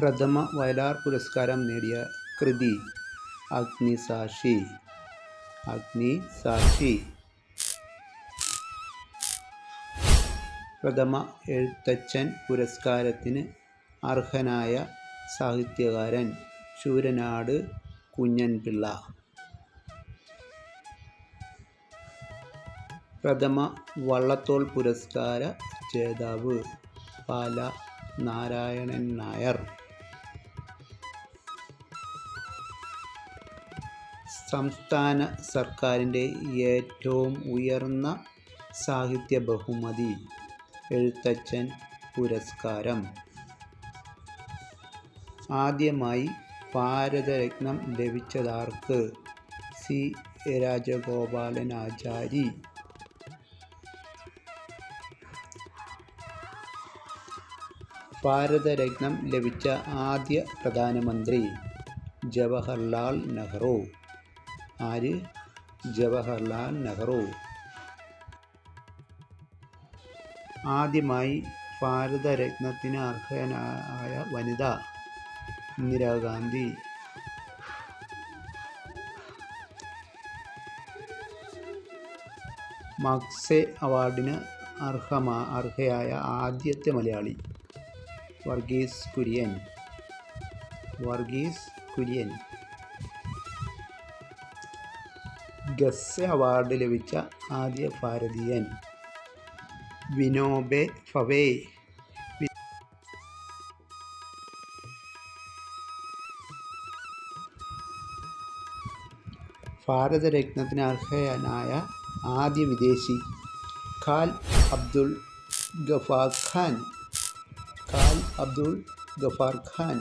പ്രഥമ വയലാർ പുരസ്കാരം നേടിയ കൃതി അഗ്നിസാക്ഷി അഗ്നിസാക്ഷി പ്രഥമ എഴുത്തച്ഛൻ പുരസ്കാരത്തിന് അർഹനായ സാഹിത്യകാരൻ ശൂരനാട് കുഞ്ഞൻപിള്ള. പ്രഥമ വള്ളത്തോൾ പുരസ്കാര ജേതാവ് പാല നാരായണൻ നായർ. സംസ്ഥാന സർക്കാരിന്റെ ഏറ്റവും ഉയർന്ന സാഹിത്യ ബഹുമതി എഴുത്തച്ഛൻ പുരസ്കാരം. ആദ്യമായി ഭാരതരത്നം ലഭിച്ചതാർക്ക് സി രാജഗോപാലനാചാരി ഭാരതരത്നം ലഭിച്ച ആദ്യ പ്രധാനമന്ത്രി ജവഹർലാൽ നെഹ്റു. ആര്? ജവഹർലാൽ നെഹ്റു. ആദ്യമായി ഭാരതരത്നത്തിന് അർഹനായ വനിത ഇന്ദിരാഗാന്ധി മക്സെ അവാർഡിന് അർഹമാ അർഹയായ ആദ്യത്തെ മലയാളി. വർഗീസ് കുര്യൻ. വർഗീസ് കുര്യൻ. ഗസ്സെ അവാർഡ് ലഭിച്ച ആദ്യ ഭാരതീയൻ വിനോബെ ഫവേ. ഭാരതരത്നത്തിന് അർഹനായ ആദ്യ വിദേശി ഖാൽ അബ്ദുൾ ഗഫാർ ഖാൻ. ഖാൽ അബ്ദുൾ ഗഫാർ ഖാൻ